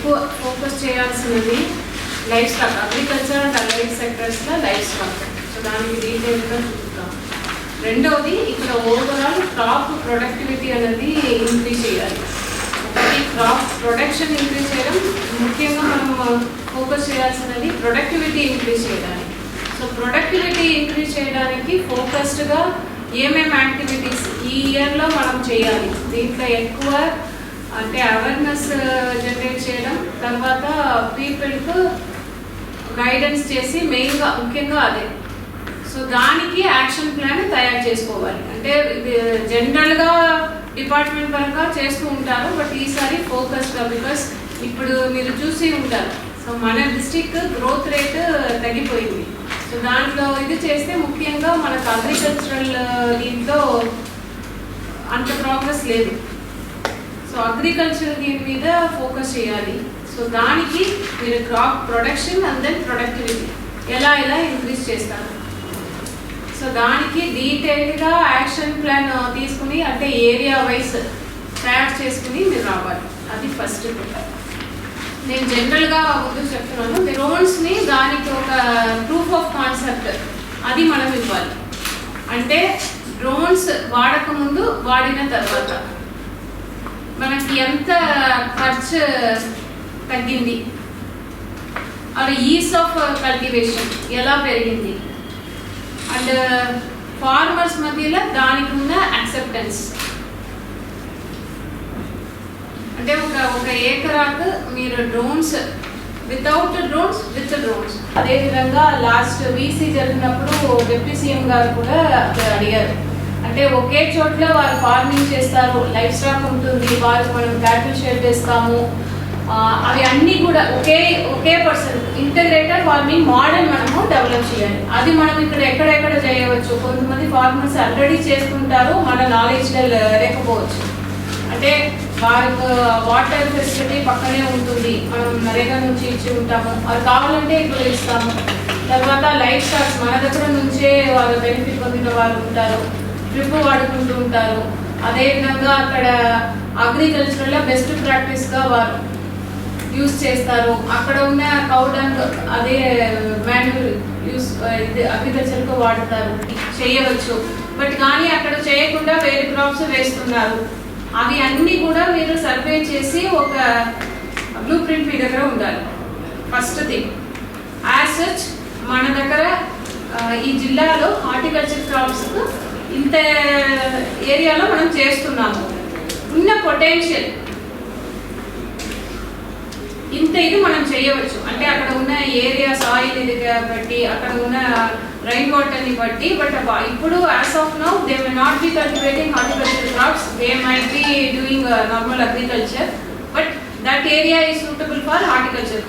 ఎక్కువ ఫోకస్ చేయాల్సినది livestock agriculture and allied సెక్టర్స్లో లైఫ్ స్టాక్ సో దానికి డీటెయిల్గా చూద్దాం. రెండవది ఇక్కడ ఓవరాల్ క్రాప్ ప్రొడక్టివిటీ అనేది ఇంక్రీజ్ చేయాలి. ఒకటి క్రాప్ ప్రొడక్షన్ ఇంక్రీజ్ చేయడం. ముఖ్యంగా మనం ఫోకస్ చేయాల్సినది ప్రొడక్టివిటీ ఇంక్రీజ్ చేయడానికి. సో ప్రొడక్టివిటీ ఇంక్రీజ్ చేయడానికి ఫోకస్డ్గా ఏమేమి యాక్టివిటీస్ ఈ ఇయర్లో మనం చేయాలి? దీంట్లో ఎక్కువ అంటే అవేర్నెస్ జనరేట్ uh, చేయడం. తర్వాత పీపుల్కు గైడెన్స్ చేసి మెయిన్గా ముఖ్యంగా అదే. సో దానికి యాక్షన్ ప్లాన్ తయారు చేసుకోవాలి. అంటే ఇది జనరల్గా డిపార్ట్మెంట్ పరంగా చేస్తూ ఉంటారు బట్ ఈసారి ఫోకస్గా బికాస్ ఇప్పుడు మీరు చూసి ఉంటారు. సో మన డిస్టిక్ గ్రోత్ రేట్ తగ్గిపోయింది. సో దాంట్లో ఇది చేస్తే ముఖ్యంగా మనకు అగ్రికల్చరల్ uh, దీంట్లో అంత ప్రోగ్రెస్ లేదు. అగ్రికల్చర్ దీని మీద ఫోకస్ చేయాలి. సో దానికి మీరు crop production and then productivity ఎలా ఎలా ఇంక్రీజ్ చేస్తారు? సో దానికి డీటెయిల్డ్గా యాక్షన్ ప్లాన్ తీసుకుని అంటే ఏరియా వైస్ తయారు చేసుకుని మీరు రావాలి. అది ఫస్ట్ నేను జనరల్గా ముందు చెప్తున్నాను. డ్రోన్స్ని దానికి ఒక ప్రూఫ్ ఆఫ్ కాన్సెప్ట్ అది మనం ఇవ్వాలి. అంటే డ్రోన్స్ వాడక ముందు వాడిన తర్వాత. మనకి ఎంత ఖర్చు తగ్గింది? అండ్ ఈస్ ఆఫ్ కల్టివేషన్ ఎలా పెరిగింది? అండ్ ఫార్మర్స్ మధ్యలో దానికి ఉన్న యాక్సెప్టెన్స్ అంటే ఒక ఒక ఏకరాకు మీరు drones without drones with drones అదేవిధంగా లాస్ట్ వీసీ జరిగినప్పుడు డిప్యూటీ సీఎం గారు కూడా అడిగారు. అంటే ఒకే చోట్ల వారు ఫార్మింగ్ చేస్తారు లైఫ్ స్టాక్ ఉంటుంది వారికి మనం క్యాటిల్ షేర్ చేస్తాము. అవి అన్నీ కూడా ఒకే ఒకే పర్సన్ ఇంటగ్రేటెడ్ ఫార్మింగ్ మోడల్ మనము డెవలప్ చేయాలి. అది మనం ఇక్కడ ఎక్కడెక్కడ చేయవచ్చు? కొంతమంది ఫార్మర్స్ ఆల్రెడీ చేసుకుంటారు మన నాలెడ్జ్ లేకపోవచ్చు. అంటే వారికి వాటర్ ఫెసిలిటీ పక్కనే ఉంటుంది. మనం నరేగా నుంచి ఇచ్చి ఉంటాము. అది కావాలంటే ఇక్కడ ఇస్తాము. తర్వాత లైఫ్ స్టాక్స్ మన దగ్గర నుంచే వాళ్ళ బెనిఫిట్ పొందిన వాళ్ళు ఉంటారు. డ్రిప్ వాడుకుంటూ ఉంటారు. అదేవిధంగా అక్కడ అగ్రికల్చర్లో బెస్ట్ ప్రాక్టీస్గా వారు యూస్ చేస్తారు. అక్కడ ఉన్న కౌడంగ్ అదే మాన్యువల్ యూస్ ఇది అగ్రికల్చర్కు వాడతారు. చేయవచ్చు. బట్ కానీ అక్కడ చేయకుండా వేరే క్రాప్స్ వేస్తున్నారు. అవి అన్నీ కూడా మీరు సర్వే చేసి ఒక బ్లూ ప్రింట్ మీ దగ్గర ఉండాలి. ఫస్ట్ థింగ్ యాజ్ సచ్ మన దగ్గర ఈ జిల్లాలో హార్టికల్చర్ క్రాప్స్ ఇంత ఏరియాలో మనం చేస్తున్నాము. ఉన్న పొటెన్షియల్ ఇంత ఇది మనం చేయవచ్చు. అంటే అక్కడ ఉన్న ఏరియా సాయిల్ ఇది బట్టి అక్కడ ఉన్న రైన్ వాటర్ని బట్టి బట్ ఇప్పుడు as of now they may not be cultivating horticulture crops they might be doing normal agriculture but that area is suitable for horticulture crops